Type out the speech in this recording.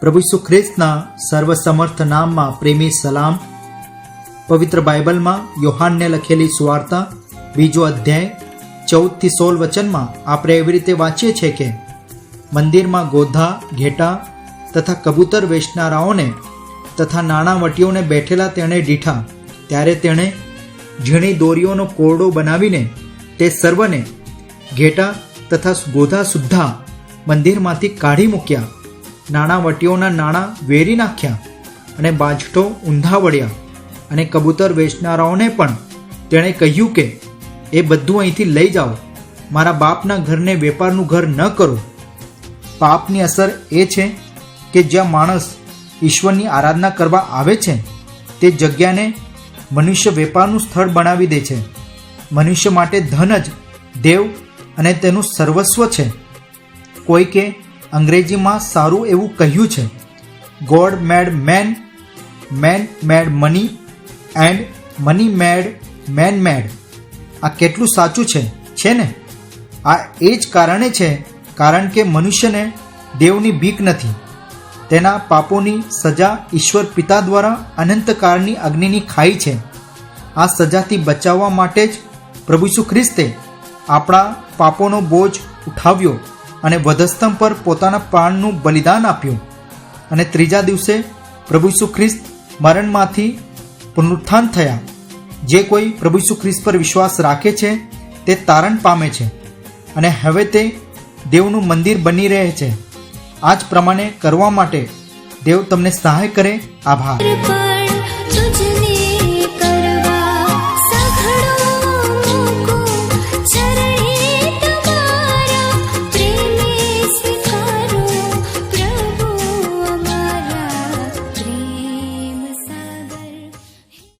પ્રભુ ઈસુ ખ્રિસ્તના સર્વસમર્થ નામમાં પ્રેમી સલામ. પવિત્ર બાઇબલમાં યોહાનને લખેલી સુવાર્તા, બીજો અધ્યાય, ચૌદથી સોળ વચનમાં આપણે એવી રીતે વાંચીએ છીએ કે, મંદિરમાં ગોધા, ઘેટા તથા કબૂતર વેચનારાઓને તથા નાણાવટીઓને બેઠેલા તેણે દીઠા. ત્યારે તેણે ઝીણી દોરીઓનો કોરડો બનાવીને તે સર્વને ઘેટા તથા ગોધા સુદ્ધા મંદિરમાંથી કાઢી મૂક્યા. નાણાવટીઓના નાણાં વેરી નાખ્યા અને બાજટો ઊંધા વળ્યા અને કબૂતર વેચનારાઓને પણ તેણે કહ્યું કે, એ બધું અહીંથી લઈ જાઓ. મારા બાપના ઘરને વેપારનું ઘર ન કરો. પાપની અસર એ છે કે જ્યાં માણસ ઈશ્વરની આરાધના કરવા આવે છે, તે જગ્યાને મનુષ્ય વેપારનું સ્થળ બનાવી દે છે. મનુષ્ય માટે ધન જ દેવ અને તેનું સર્વસ્વ છે. કોઈકે અંગ્રેજીમાં સારું એવું કહ્યું છે. God made man man made money and money made man made આ કેટલું સાચું છે? છે ને? આ એ જ કારણે છે, કારણ કે મનુષ્યને દેવની બીક નથી. તેના પાપોની સજા ઈશ્વર પિતા દ્વારા અનંતકાળની અગ્નિની ખાઈ છે. આ સજાથી બચાવવા માટે જ પ્રભુ ખ્રિસ્તે આપણા પાપોનો બોજ ઉઠાવ્યો. અને વધસ્તંભ પર પોતાના પ્રાણનું બલિદાન આપ્યું. અને ત્રીજા દિવસે પ્રભુ ખ્રિસ્ત મરણમાંથી પુનરુત્થાન થયા. જે કોઈ પ્રભુ ખ્રિસ્ત પર વિશ્વાસ રાખે છે, તે તારણ પામે છે. અને હવે તે દેવનું મંદિર બની રહે છે. આ જ પ્રમાણે કરવા માટે દેવ તમને સહાય કરે. આભાર.